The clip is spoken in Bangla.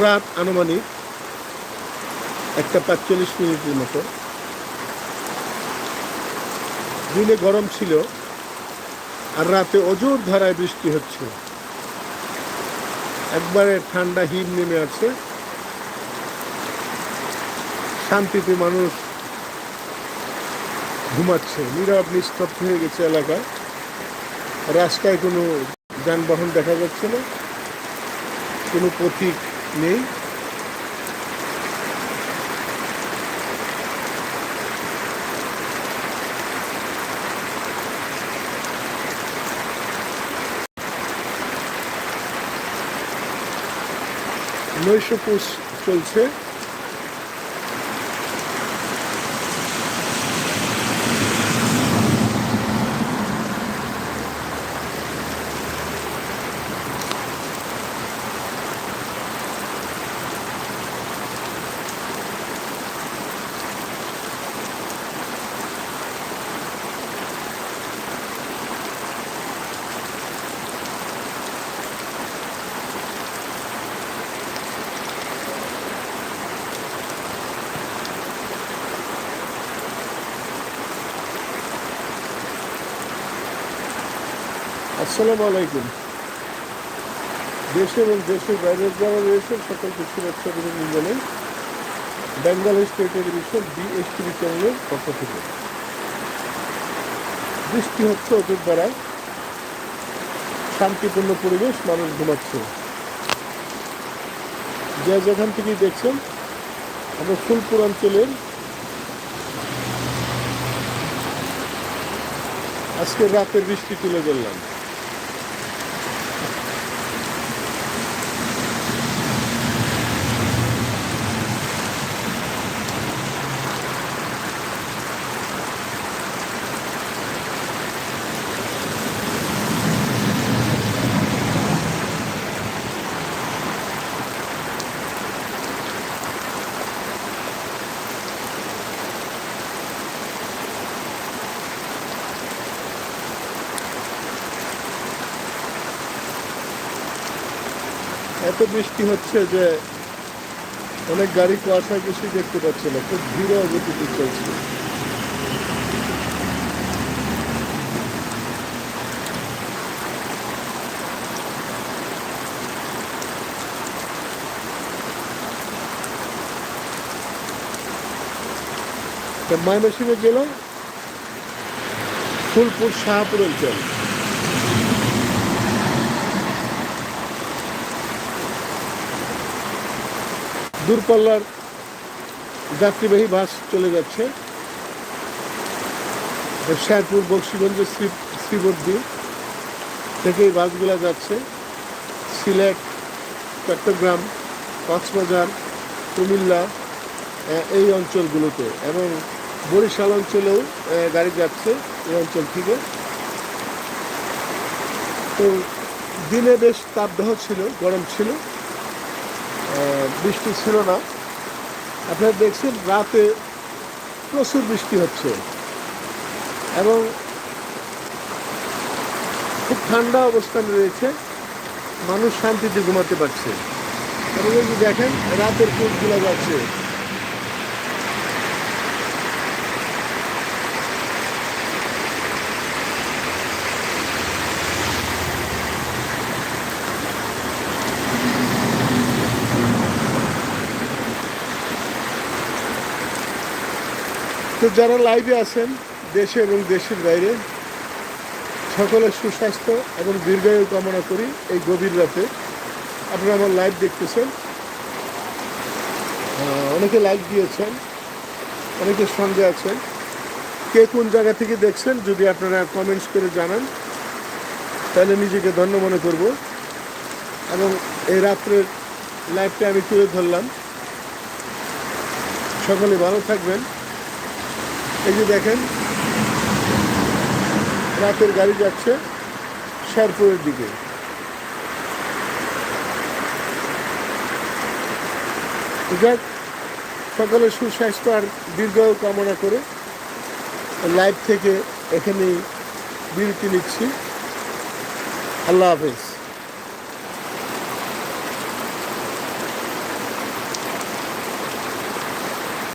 রাত আনুমানিক একটা পাঁচচল্লিশ মিনিটের মতো। দিনে গরম ছিল আর রাতে অজোর ধারায় বৃষ্টি হচ্ছে একবারে ঠান্ডা হিম নেমে আছে। শান্তিতে মানুষ ঘুমাচ্ছে, নীরব, নিস্তব্ধ হয়ে গেছে এলাকা রাস্তায় কোনো যানবাহন দেখা যাচ্ছে না। কোনো পথিক meio. Noi și-o আসসালামু আলাইকুম। দেশ এবং দেশের বাইরের যারা রয়েছেন, সকলকে শুভেচ্ছা অভিনন্দন। জানাই বেঙ্গল স্টেট টেলিভিশন বিএসটিভি চ্যানেলের পক্ষ থেকে। বৃষ্টি হচ্ছে ওদের দ্বারা শান্তিপূর্ণ পরিবেশ মানুষ ঘুমাচ্ছে। যে যেখান থেকেই দেখছেন, আমরা ফুলপুর অঞ্চলের আজকে রাতের বৃষ্টি তুলে ধরলাম। এত বৃষ্টি হচ্ছে যে অনেক গাড়ি কুয়াশা কিছুই দেখতে পাচ্ছে না, খুব ধীর গতিতে চলছে। ময়মনসিংহ জেলা ফুলপুর শাহপুর অঞ্চল দূরপাল্লার যাত্রীবাহী বাস চলে যাচ্ছে। শেরপুর বক্সিগঞ্জের শ্রী শ্রীবর্দী থেকে এই বাসগুলো যাচ্ছে। সিলেট, চট্টগ্রাম, কক্সবাজার, কুমিল্লা এই অঞ্চলগুলোতে এবং বরিশাল অঞ্চলেও গাড়ি যাচ্ছে এই অঞ্চল থেকে। তো দিনে বেশ তাপদাহ ছিল, গরম ছিল। বৃষ্টি ছিল না। আপনারা দেখছেন রাতে প্রচুর বৃষ্টি হচ্ছে এবং খুব ঠান্ডা অবস্থানে রয়েছে। মানুষ শান্তিতে ঘুমাতে পারছে। এবং যদি দেখেন, রাতের কোচগুলো যাচ্ছে। তো যারা লাইভে আছেন, দেশে এবং দেশের বাইরে, সকলের সুস্বাস্থ্য এবং দীর্ঘায়ু কামনা করি এই গভীর রাতে। আপনারা আমার লাইভ দেখতেছেন। অনেকে লাইক দিয়েছেন, অনেকে সঙ্গে আছেন। কে কোন জায়গা থেকে দেখছেন, যদি আপনারা কমেন্টস করে জানান, তাহলে নিজেকে ধন্য মনে করব। এবং এই রাত্রের লাইভটা আমি তুলে ধরলাম। সকলে ভালো থাকবেন। এই যে দেখেন, রাতের গাড়ি যাচ্ছে শেরপুরের দিকে। যাক সকলের সুস্বাস্থ্য আর দীর্ঘ কামনা করে লাইভ থেকে এখানেই বিরতি নিচ্ছি। আল্লাহ হাফেজ।